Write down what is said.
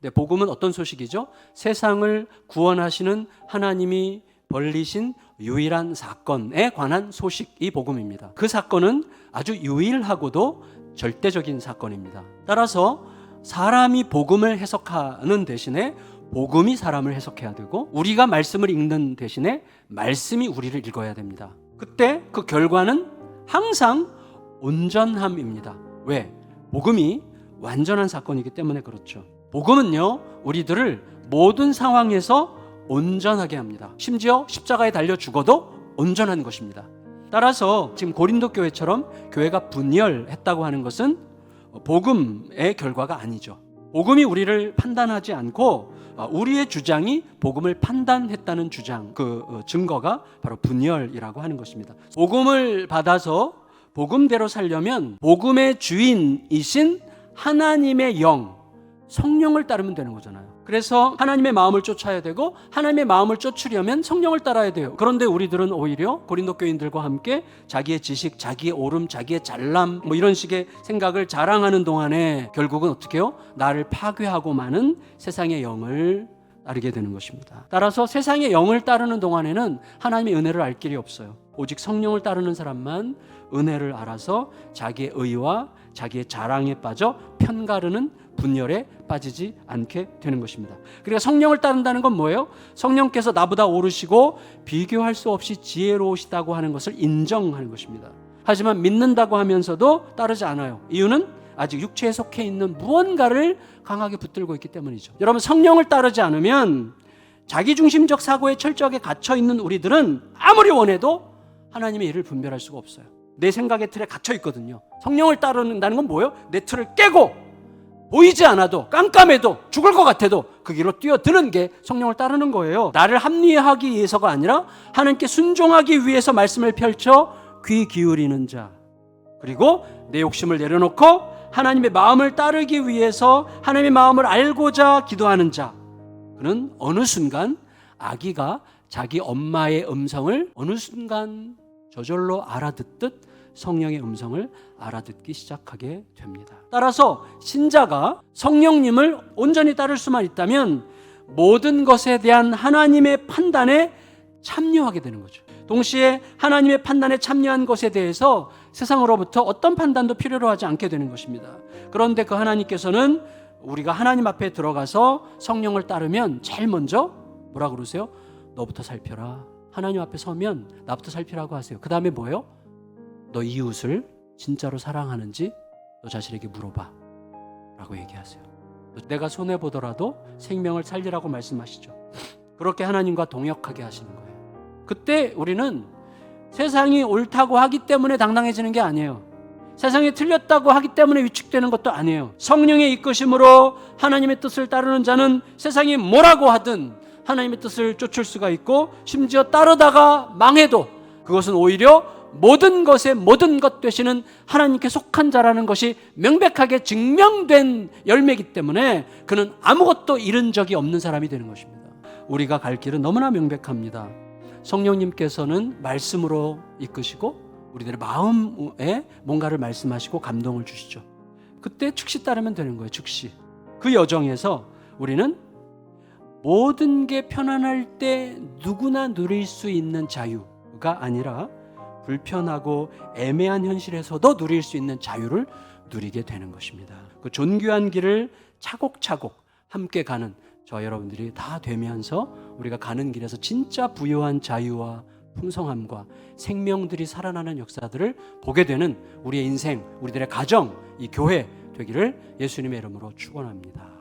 근데 복음은 어떤 소식이죠? 세상을 구원하시는 하나님이 벌리신 유일한 사건에 관한 소식이 복음입니다. 그 사건은 아주 유일하고도 절대적인 사건입니다. 따라서 사람이 복음을 해석하는 대신에 복음이 사람을 해석해야 되고 우리가 말씀을 읽는 대신에 말씀이 우리를 읽어야 됩니다. 그때 그 결과는 항상 온전함입니다. 왜? 복음이 완전한 사건이기 때문에 그렇죠. 복음은요, 우리들을 모든 상황에서 온전하게 합니다. 심지어 십자가에 달려 죽어도 온전한 것입니다. 따라서 지금 고린도 교회처럼 교회가 분열했다고 하는 것은 복음의 결과가 아니죠. 복음이 우리를 판단하지 않고 어, 우리의 주장이 복음을 판단했다는 주장, 그 어, 증거가 바로 분열이라고 하는 것입니다. 복음을 받아서 복음대로 살려면 복음의 주인이신 하나님의 영, 성령을 따르면 되는 거잖아요. 그래서 하나님의 마음을 쫓아야 되고 하나님의 마음을 쫓으려면 성령을 따라야 돼요. 그런데 우리들은 오히려 고린도 교인들과 함께 자기의 지식, 자기의 오름, 자기의 잘남 뭐 이런 식의 생각을 자랑하는 동안에 결국은 어떻게 해요? 나를 파괴하고 마는 세상의 영을 따르게 되는 것입니다. 따라서 세상의 영을 따르는 동안에는 하나님의 은혜를 알 길이 없어요. 오직 성령을 따르는 사람만 은혜를 알아서 자기의 의와 자기의 자랑에 빠져 편가르는 분열에 빠지지 않게 되는 것입니다. 그러니까 성령을 따른다는 건 뭐예요? 성령께서 나보다 오르시고 비교할 수 없이 지혜로우시다고 하는 것을 인정하는 것입니다. 하지만 믿는다고 하면서도 따르지 않아요. 이유는 아직 육체에 속해 있는 무언가를 강하게 붙들고 있기 때문이죠. 여러분 성령을 따르지 않으면 자기중심적 사고에 철저하게 갇혀 있는 우리들은 아무리 원해도 하나님의 일을 분별할 수가 없어요. 내 생각의 틀에 갇혀 있거든요. 성령을 따르는다는 건 뭐예요? 내 틀을 깨고 보이지 않아도 깜깜해도 죽을 것 같아도 그 길로 뛰어드는 게 성령을 따르는 거예요. 나를 합리화하기 위해서가 아니라 하나님께 순종하기 위해서 말씀을 펼쳐 귀 기울이는 자. 그리고 내 욕심을 내려놓고 하나님의 마음을 따르기 위해서 하나님의 마음을 알고자 기도하는 자. 그는 어느 순간 아기가 자기 엄마의 음성을 어느 순간 저절로 알아듣듯 성령의 음성을 알아듣기 시작하게 됩니다. 따라서 신자가 성령님을 온전히 따를 수만 있다면 모든 것에 대한 하나님의 판단에 참여하게 되는 거죠. 동시에 하나님의 판단에 참여한 것에 대해서 세상으로부터 어떤 판단도 필요로 하지 않게 되는 것입니다. 그런데 그 하나님께서는 우리가 하나님 앞에 들어가서 성령을 따르면 제일 먼저 뭐라 그러세요? 너부터 살펴라. 하나님 앞에 서면 나부터 살피라고 하세요. 그 다음에 뭐예요? 너 이웃을 진짜로 사랑하는지 너 자신에게 물어봐. 라고 얘기하세요. 내가 손해보더라도 생명을 살리라고 말씀하시죠. 그렇게 하나님과 동역하게 하시는 거예요. 그때 우리는 세상이 옳다고 하기 때문에 당당해지는 게 아니에요. 세상이 틀렸다고 하기 때문에 위축되는 것도 아니에요. 성령의 이끄심으로 하나님의 뜻을 따르는 자는 세상이 뭐라고 하든 하나님의 뜻을 쫓을 수가 있고 심지어 따르다가 망해도 그것은 오히려 모든 것의 모든 것 되시는 하나님께 속한 자라는 것이 명백하게 증명된 열매이기 때문에 그는 아무것도 잃은 적이 없는 사람이 되는 것입니다. 우리가 갈 길은 너무나 명백합니다. 성령님께서는 말씀으로 이끄시고 우리들의 마음에 뭔가를 말씀하시고 감동을 주시죠. 그때 즉시 따르면 되는 거예요. 즉시. 그 여정에서 우리는 모든 게 편안할 때 누구나 누릴 수 있는 자유가 아니라 불편하고 애매한 현실에서도 누릴 수 있는 자유를 누리게 되는 것입니다. 그 존귀한 길을 차곡차곡 함께 가는 저 여러분들이 다 되면서 우리가 가는 길에서 진짜 부유한 자유와 풍성함과 생명들이 살아나는 역사들을 보게 되는 우리의 인생, 우리들의 가정, 이 교회 되기를 예수님의 이름으로 축원합니다.